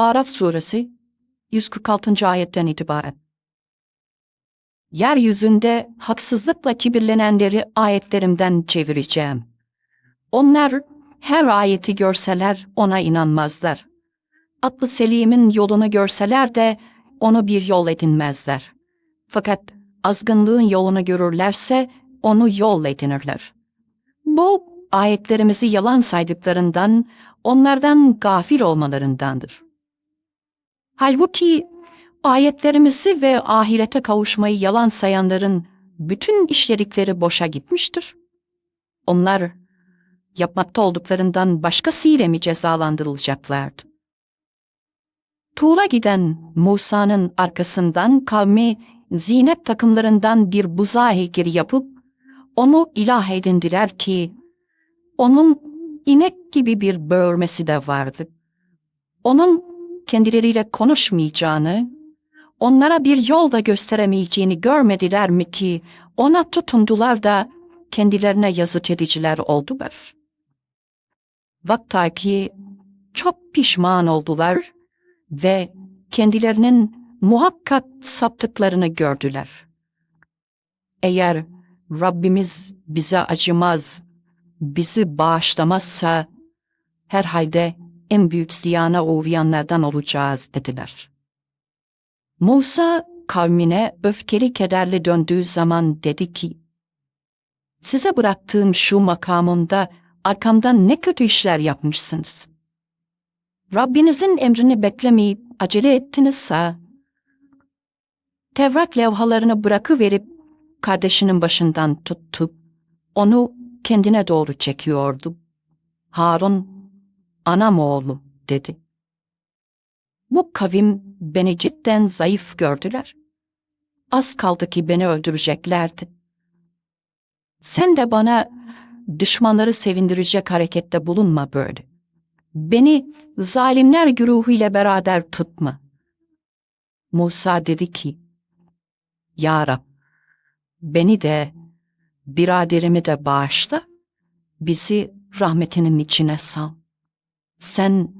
Araf suresi 146. ayetten itibaren. Yeryüzünde haksızlıkla kibirlenenleri ayetlerimden çevireceğim. Onlar her ayeti görseler ona inanmazlar. Aklı selimin yolunu görseler de onu bir yol edinmezler. Fakat azgınlığın yolunu görürlerse onu yol edinirler. Bu ayetlerimizi yalan saydıklarından, onlardan gafil olmalarındandır. Halbuki ayetlerimizi ve ahirete kavuşmayı yalan sayanların bütün işledikleri boşa gitmiştir. Onlar yapmakta olduklarından başkasıyla mi cezalandırılacaklardı? Tuğla giden Musa'nın arkasından kavmi zinet takımlarından bir buza heykeli yapıp onu ilah edindiler ki onun inek gibi bir böğürmesi de vardı. Onun kendileriyle konuşmayacağını, onlara bir yol da gösteremeyeceğini görmediler mi ki ona tutundular da kendilerine yazık ediciler oldular. Vaktaki çok pişman oldular ve kendilerinin muhakkak saptıklarını gördüler. Eğer Rabbimiz bize acımaz, bizi bağışlamazsa herhalde en büyük ziyana uğrayanlardan olacağız dediler. Musa kavmine öfkeli kederli döndüğü zaman dedi ki, Size bıraktığım şu makamımda arkamdan ne kötü işler yapmışsınız. Rabbinizin emrini beklemeyip acele ettinizse, Tevrat levhalarını bırakıverip kardeşinin başından tuttu, onu kendine doğru çekiyordu. Harun, anam oğlu dedi. Bu kavim beni cidden zayıf gördüler. Az kaldı ki beni öldüreceklerdi. Sen de bana düşmanları sevindirecek harekette bulunma böyle. Beni zalimler güruhu ile beraber tutma. Musa dedi ki, Ya Rab, beni de, biraderimi de bağışla, bizi rahmetinin içine sal. Sen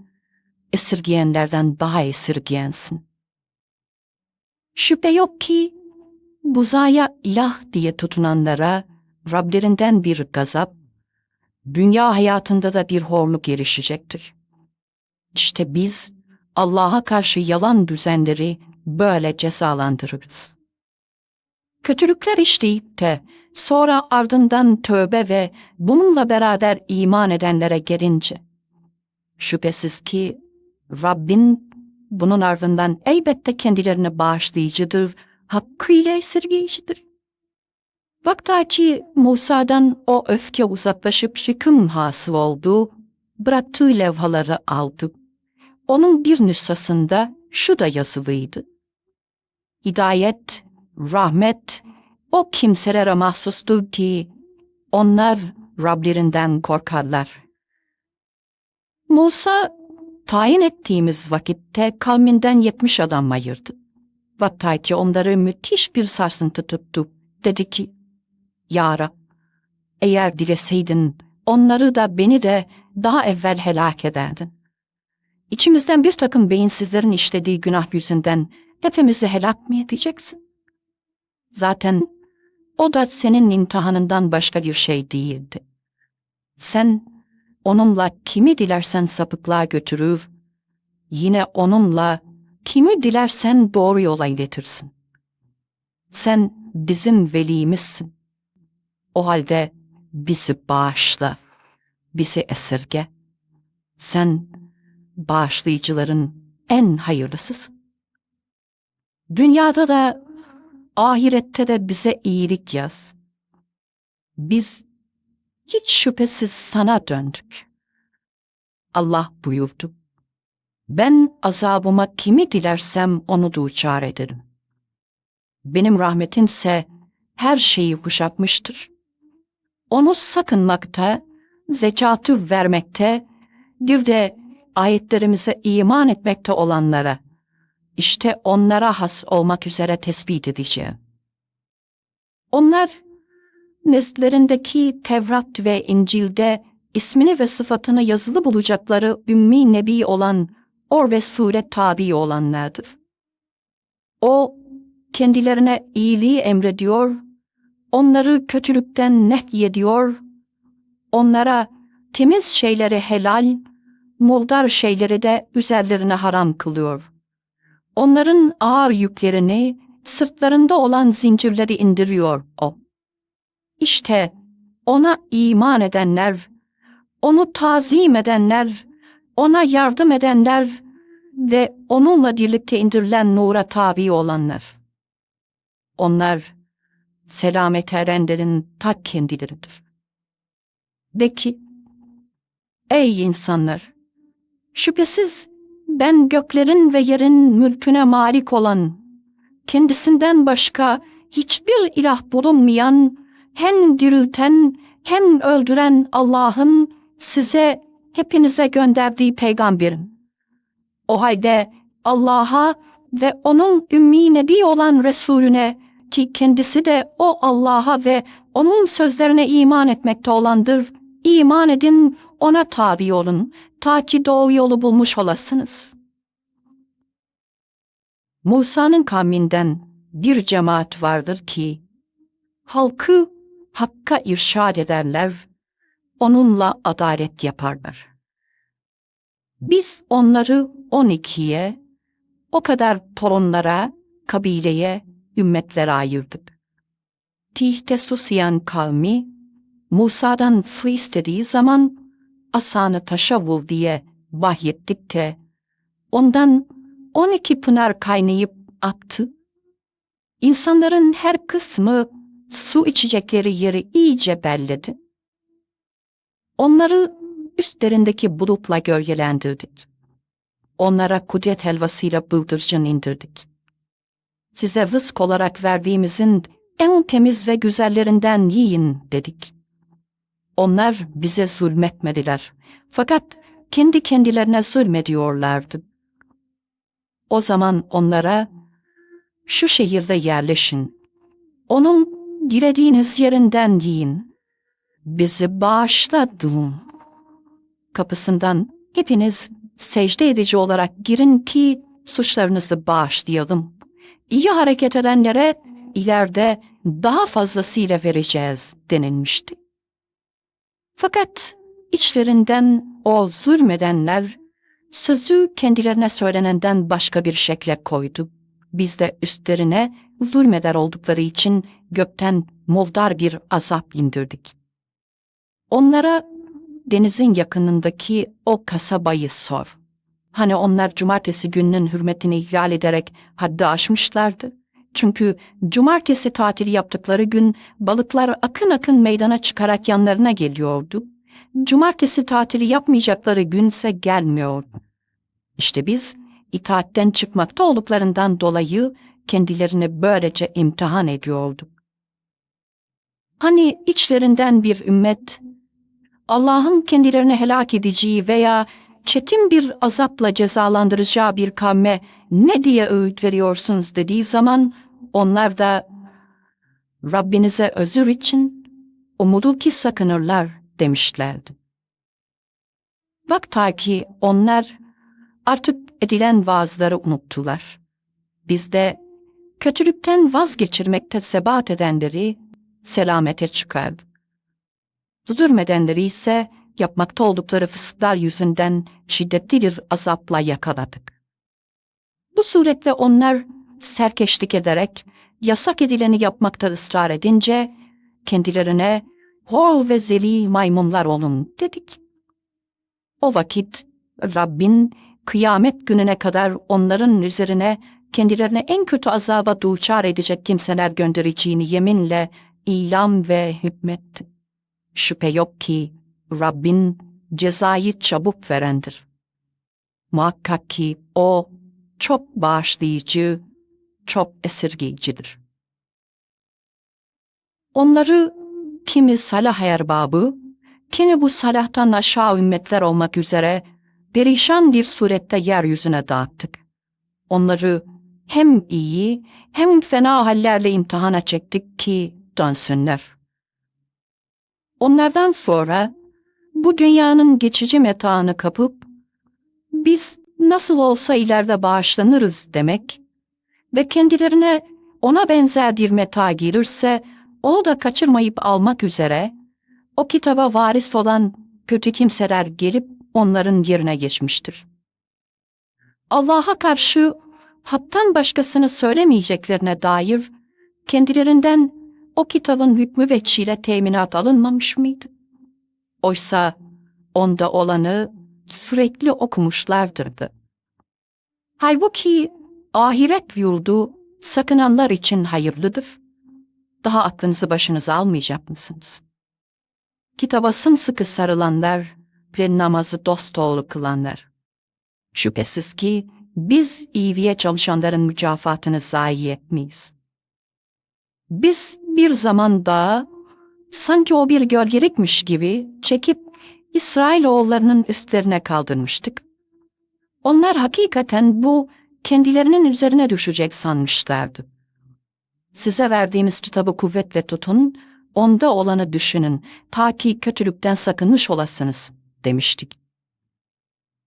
esirgiyenlerden daha esirgiyensin. Şüphe yok ki, buzaya ilah diye tutunanlara Rablerinden bir gazap, dünya hayatında da bir horluk erişecektir. İşte biz Allah'a karşı yalan düzenleri böyle cezalandırırız. Kötülükler işleyip de sonra ardından tövbe ve bununla beraber iman edenlere gelince, şüphesiz ki Rabbin bunun ardından elbette kendilerini bağışlayıcıdır, hakkıyla esirgeyicidir. Vaktaki Musa'dan o öfke uzaklaşıp şıkım hasıl oldu, bıraktığı levhaları aldı. Onun bir nüshasında şu da yazılıydı. Hidayet, rahmet, o kimselere mahsustur ki onlar Rablerinden korkarlar. Musa, tayin ettiğimiz vakitte kavminden yetmiş adam ayırdı. Vaktaki onları müthiş bir sarsıntı tuttu. Dedi ki, Ya Rab, eğer dileseydin onları da beni de daha evvel helak ederdin. İçimizden bir takım beyinsizlerin işlediği günah yüzünden hepimizi helak mı edeceksin? Zaten o da senin imtihanından başka bir şey değildi. Sen onunla kimi dilersen sapıklığa götürür, yine onunla kimi dilersen doğru yola iletirsin. Sen bizim velimizsin. O halde bizi bağışla, bizi esirge. Sen bağışlayıcıların en hayırlısısın. Dünyada da ahirette de bize iyilik yaz. Biz hiç şüphesiz sana döndük. Allah buyurdu. Ben azabıma kimi dilersem onu duçar ederim. Benim rahmetimse her şeyi kuşatmıştır. Onu sakınmakta, zekatı vermekte, bir de ayetlerimize iman etmekte olanlara, işte onlara has olmak üzere tespit edeceğim. Onlar, neslerindeki Tevrat ve İncil'de ismini ve sıfatını yazılı bulacakları ümmi nebi olan o Resul'e tabi olanlardır. O, kendilerine iyiliği emrediyor, onları kötülükten nehyediyor, onlara temiz şeyleri helal, muldar şeyleri de üzerlerine haram kılıyor. Onların ağır yüklerini, sırtlarında olan zincirleri indiriyor o. İşte ona iman edenler, onu tazim edenler, ona yardım edenler ve onunla birlikte indirilen nura tabi olanlar. Onlar selamet erenlerin ta kendileridir. De ki, ey insanlar! Şüphesiz ben göklerin ve yerin mülküne malik olan, kendisinden başka hiçbir ilah bulunmayan, hem dirilten hem öldüren Allah'ın size hepinize gönderdiği peygamberim. O halde Allah'a ve onun ümmi nebi olan Resulüne ki kendisi de o Allah'a ve onun sözlerine iman etmekte olandır. İman edin, ona tabi olun, ta ki doğru yolu bulmuş olasınız. Musa'nın kavminden bir cemaat vardır ki, halkı hakka irşad ederler, onunla adalet yaparlar. Biz onları on ikiye, o kadar torunlara, kabileye, ümmetlere ayırdık. Tihte susayan kavmi, Musa'dan su istediği zaman asanı taşa vur diye vahyettik de, ondan on iki pınar kaynayıp aktı. İnsanların her kısmı su içecekleri yeri iyice belledi. Onları üstlerindeki bulutla gölgelendirdik. Onlara kudret helvasıyla bıldırcın indirdik. Size rızk olarak verdiğimizin en temiz ve güzellerinden yiyin dedik. Onlar bize zulmetmediler. Fakat kendi kendilerine zulmediyorlardı. O zaman onlara şu şehirde yerleşin. Onun dilediğiniz yerinden yiyin. Bizi bağışladın. Kapısından hepiniz secde edici olarak girin ki suçlarınızı bağışlayalım. İyi hareket edenlere ileride daha fazlasıyla vereceğiz denilmişti. Fakat içlerinden o zulmedenler sözü kendilerine söylenenden başka bir şekle koydu. Biz de üstlerine zulmeder oldukları için gökten muldar bir azap indirdik. Onlara denizin yakınındaki o kasabayı sor. Hani onlar cumartesi gününün hürmetini ihlal ederek haddi aşmışlardı. Çünkü cumartesi tatili yaptıkları gün balıklar akın akın meydana çıkarak yanlarına geliyordu. Cumartesi tatili yapmayacakları günse gelmiyordu. İşte biz itaatten çıkmakta olduklarından dolayı kendilerini böylece imtihan ediyorduk. Hani içlerinden bir ümmet Allah'ın kendilerini helak edeceği veya çetin bir azapla cezalandıracağı bir kavme ne diye öğüt veriyorsunuz dediği zaman onlar da Rabbinize özür için umudu ki sakınırlar demişlerdi. Bak ta ki onlar artık edilen vaazları unuttular. Biz de kötülükten vazgeçirmekte sebat edenleri selamete çıkardık. Zulmedenleri ise yapmakta oldukları fısklar yüzünden şiddetli bir azapla yakaladık. Bu suretle onlar serkeşlik ederek yasak edileni yapmakta ısrar edince kendilerine hor ve zeli maymunlar olun dedik. O vakit Rabbin kıyamet gününe kadar onların üzerine kendilerine en kötü azaba duçar edecek kimseler göndereceğini yeminle ilam ve hükmetti. Şüphe yok ki Rabbin cezayı çabuk verendir. Muhakkak ki O çok bağışlayıcı, çok esirgeyicidir. Onları kimi salah erbabı, kimi bu salahtan aşağı ümmetler olmak üzere perişan bir surette yeryüzüne dağıttık. Onları hem iyi hem fena hallerle imtihana çektik ki dönsünler. Onlardan sonra bu dünyanın geçici metaını kapıp biz nasıl olsa ileride bağışlanırız demek ve kendilerine ona benzer bir meta gelirse onu da kaçırmayıp almak üzere o kitaba varis olan kötü kimseler gelip onların yerine geçmiştir. Allah'a karşı haktan başkasını söylemeyeceklerine dair kendilerinden o kitabın hükmü ve çile teminat alınmamış mıydı? Oysa onda olanı sürekli okumuşlardırdı. Halbuki ahiret yurdu sakınanlar için hayırlıdır. Daha aklınızı başınıza almayacak mısınız? Kitaba sımsıkı sarılanlar ve namazı dosdoğru kılanlar. Şüphesiz ki biz iyiliğe çalışanların mücafatını zayi etmeyiz. Biz bir zaman daha sanki o bir gölgelikmiş gibi çekip İsrailoğullarının üstlerine kaldırmıştık. Onlar hakikaten bu kendilerinin üzerine düşecek sanmışlardı. Size verdiğimiz kitabı kuvvetle tutun, onda olanı düşünün, ta ki kötülükten sakınmış olasınız, demiştik.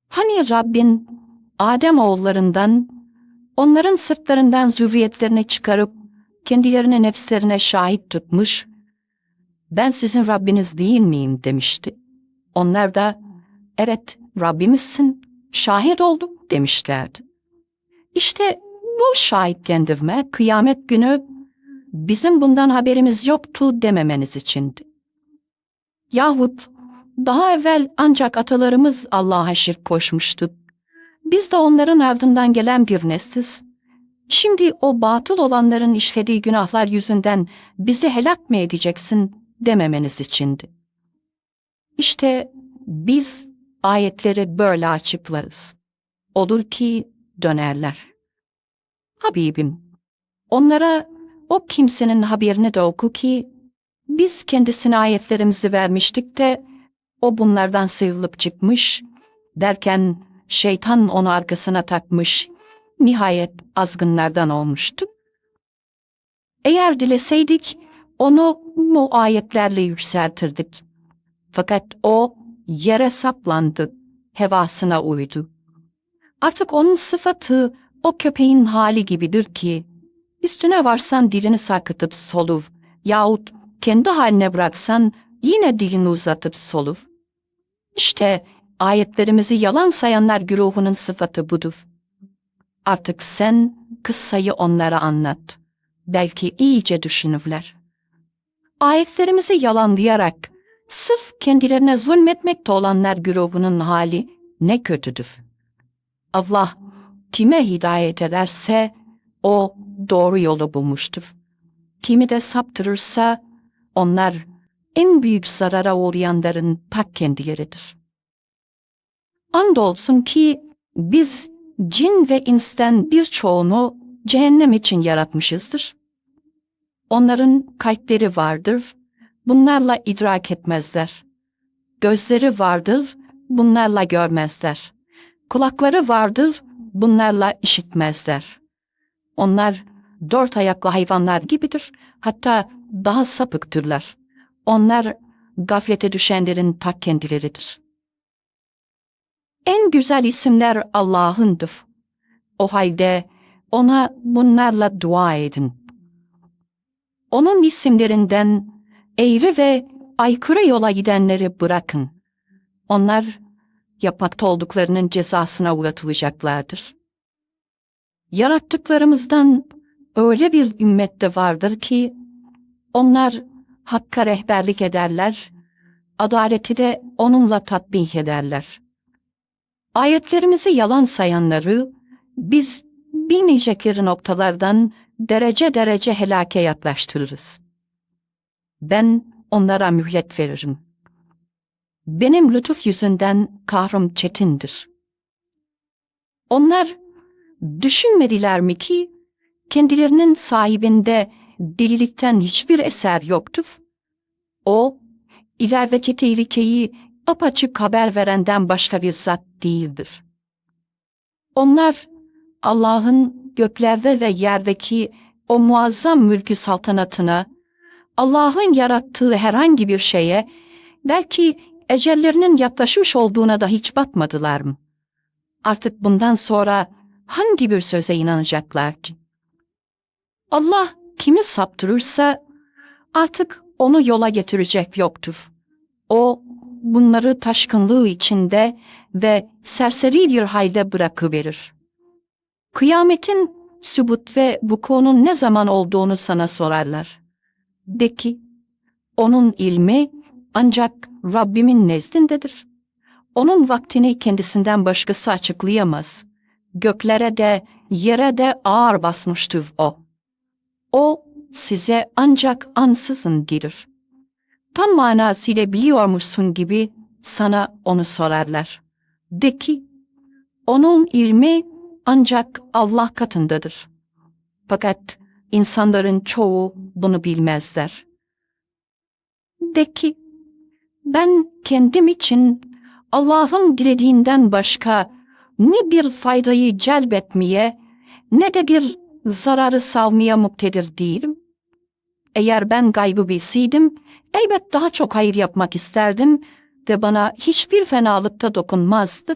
Hani Rabbin Adem oğullarından, onların sırtlarından zürriyetlerini çıkarıp kendilerine nefslerine şahit tutmuş, ben sizin Rabbiniz değil miyim demişti. Onlar da evet Rabbimizsin, şahit oldum demişlerdi. İşte bu şahitlendirme kıyamet günü bizim bundan haberimiz yoktu dememeniz içindi. Yahut daha evvel ancak atalarımız Allah'a şirk koşmuştu. Biz de onların ardından gelen bir nesliz. Şimdi o batıl olanların işlediği günahlar yüzünden bizi helak mı edeceksin dememeniz içindi. İşte biz ayetleri böyle açıklarız. Olur ki dönerler. Habibim, onlara o kimsenin haberini de oku ki biz kendisine ayetlerimizi vermiştik de o bunlardan sıyrılıp çıkmış derken şeytan onu arkasına takmış nihayet azgınlardan olmuştu. Eğer dileseydik onu mu ayetlerle yükseltirdik. Fakat o yere saplandı, hevasına uydu. Artık onun sıfatı o köpeğin hali gibidir ki, üstüne varsan dilini sarkıtıp soluv yahut kendi haline bıraksan yine dilini uzatıp soluv. İşte ayetlerimizi yalan sayanlar güruhunun sıfatı budur. Artık sen kıssayı onlara anlat. Belki iyice düşünürler. Ayetlerimizi yalanlayarak sırf kendilerine zulmetmekte olanlar güruhunun hali ne kötüdür. Allah kime hidayet ederse o doğru yolu bulmuştur. Kimi de saptırırsa onlar en büyük zarara uğrayanların tak kendileridir. Andolsun ki biz cin ve insten birçoğunu cehennem için yaratmışızdır. Onların kalpleri vardır, bunlarla idrak etmezler. Gözleri vardır, bunlarla görmezler. Kulakları vardır, bunlarla işitmezler. Onlar dört ayaklı hayvanlar gibidir, hatta daha sapıktırlar. Onlar gaflete düşenlerin tak kendileridir. En güzel isimler Allah'ındır. O halde ona bunlarla dua edin. Onun isimlerinden eğri ve aykırı yola gidenleri bırakın. Onlar yapmakta olduklarının cezasına uğratılacaklardır. Yarattıklarımızdan öyle bir ümmet de vardır ki onlar hakka rehberlik ederler, adaleti de onunla tatbik ederler. Ayetlerimizi yalan sayanları biz bilmeyecekleri noktalardan derece derece helake yaklaştırırız. Ben onlara mühlet veririm. Benim lütuf yüzünden kahrım çetindir. Onlar düşünmediler mi ki kendilerinin sahibinde delilikten hiçbir eser yoktur? O, ilerideki tehlikeyi apaçık haber verenden başka bir zat değildir. Onlar Allah'ın göklerde ve yerdeki o muazzam mülkü saltanatına, Allah'ın yarattığı herhangi bir şeye, belki ecellerinin yaklaşmış olduğuna da hiç batmadılar mı? artık bundan sonra hangi bir söze inanacaklar ki? Allah kimi saptırırsa artık onu yola getirecek yoktur. O bunları taşkınlığı içinde ve serseri bir halde bırakıverir. Kıyametin sübut ve vukuunun ne zaman olduğunu sana sorarlar. De ki, onun ilmi ancak Rabbimin nezdindedir. Onun vaktini kendisinden başkası açıklayamaz. Göklere de yere de ağır basmıştır o. O size ancak ansızın gelir. Tam manasıyla biliyormuşsun gibi sana onu sorarlar. De ki, onun ilmi ancak Allah katındadır. Fakat insanların çoğu bunu bilmezler. De ki, ben kendim için Allah'ın dilediğinden başka ne bir faydayı celbetmeye ne de bir zararı savmaya muktedir değilim. Eğer ben gaybı bilseydim, elbet daha çok hayır yapmak isterdim ve bana hiçbir fenalıkta dokunmazdı.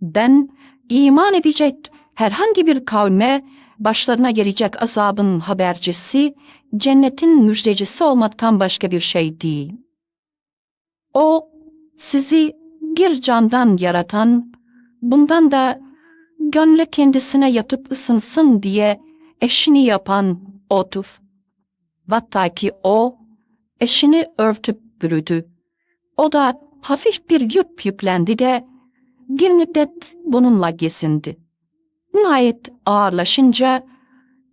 Ben iman edecek herhangi bir kavme başlarına gelecek azabın habercisi, cennetin müjdecisi olmaktan başka bir şey değil. O sizi bir candan yaratan, bundan da gönle kendisine yatıp ısınsın diye eşini yapan odur. Hatta ki o eşini örtüp bürüdü. O da hafif bir yük yüklendi de bir müddet bununla gezindi. Nihayet ağırlaşınca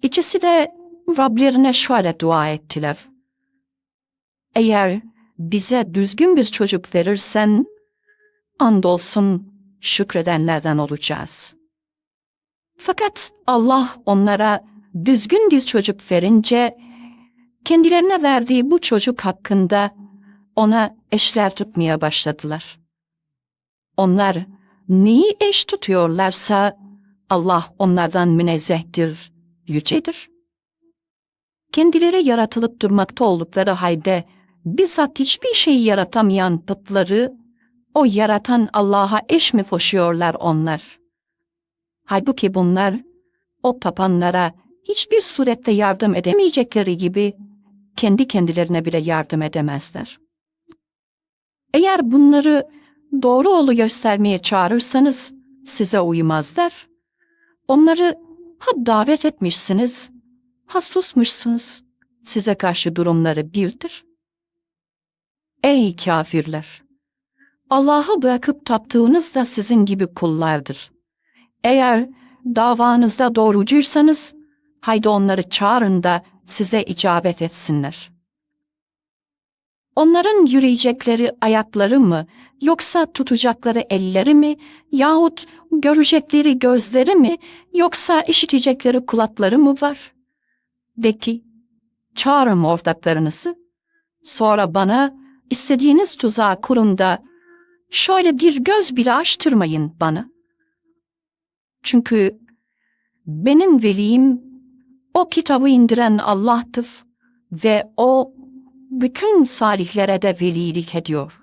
ikisi de Rablerine şöyle dua ettiler. Eğer bize düzgün bir çocuk verirsen, andolsun şükredenlerden olacağız. Fakat Allah onlara düzgün bir çocuk verince, kendilerine verdiği bu çocuk hakkında ona eşler tutmaya başladılar. Onlar neyi eş tutuyorlarsa Allah onlardan münezzehtir, yücedir. Kendileri yaratılıp durmakta oldukları halde bizzat hiçbir şeyi yaratamayan pıtları o yaratan Allah'a eş mi koşuyorlar onlar? Halbuki bunlar o tapanlara hiçbir surette yardım edemeyecekleri gibi kendi kendilerine bile yardım edemezler. Eğer bunları doğru yolu göstermeye çağırırsanız size uymazlar. Onları ha davet etmişsiniz, ha susmuşsunuz. Size karşı durumları birdir. Ey kafirler! Allah'ı bırakıp taptığınız da sizin gibi kullardır. Eğer davanızda doğrucuysanız, haydi onları çağırın da size icabet etsinler. Onların yürüyecekleri ayakları mı, yoksa tutacakları elleri mi, yahut görecekleri gözleri mi, yoksa işitecekleri kulakları mı var? De ki, çağırın ortaklarınızı, sonra bana istediğiniz tuzağı kurun da, şöyle bir göz bile açtırmayın bana. Çünkü benim velim o kitabı indiren Allah'tır ve o bütün salihlere de velilik ediyor.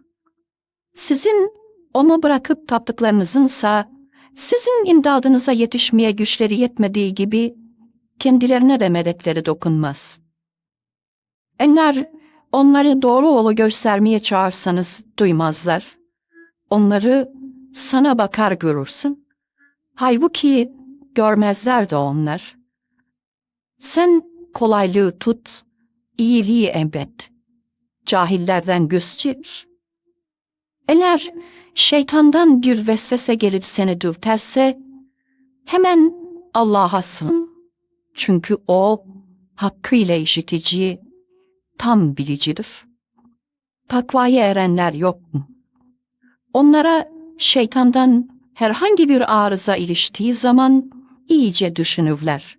Sizin onu bırakıp taptıklarınızınsa sizin imdadınıza yetişmeye güçleri yetmediği gibi kendilerine de melekleri dokunmaz. Enler onları doğru yolu göstermeye çağırsanız duymazlar. Onları sana bakar görürsün. Halbuki görmezler de onlar. Sen kolaylığı tut, iyiliği emret. Cahillerden göz çevir. Eğer şeytandan bir vesvese gelip seni dürterse, hemen Allah'a sığın. Çünkü O, hakkıyla işitici, tam bilicidir. Takvaya erenler yok mu? Onlara şeytandan herhangi bir arıza iliştiği zaman iyice düşünürler.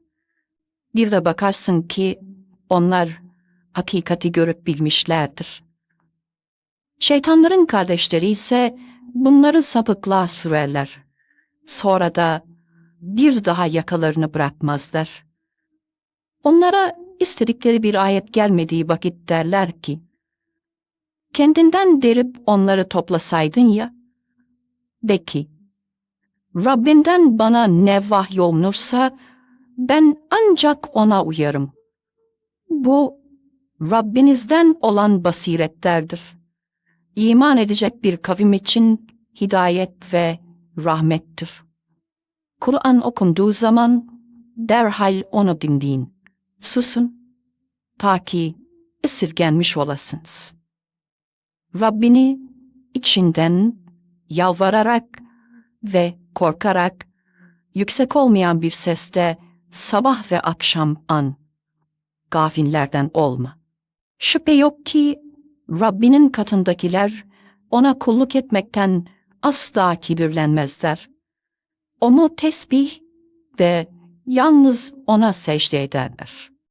Bir de bakarsın ki onlar hakikati görüp bilmişlerdir. Şeytanların kardeşleri ise bunları sapıklığa sürerler. Sonra da bir daha yakalarını bırakmazlar. Onlara istedikleri bir ayet gelmediği vakit derler ki, kendinden derip onları toplasaydın ya, de ki, Rabbinden bana ne vahyolunursa ben ancak ona uyarım. Bu Rabbinizden olan basiretlerdir. İman edecek bir kavim için hidayet ve rahmettir. Kur'an okunduğu zaman derhal onu dinleyin. Susun ta ki esirgenmiş olasınız. Rabbini içinden yalvararak ve korkarak yüksek olmayan bir sesle sabah ve akşam an. Gafillerden olma. Şüphe yok ki Rabbinin katındakiler ona kulluk etmekten asla kibirlenmezler. Onu tesbih ve yalnız ona secde ederler.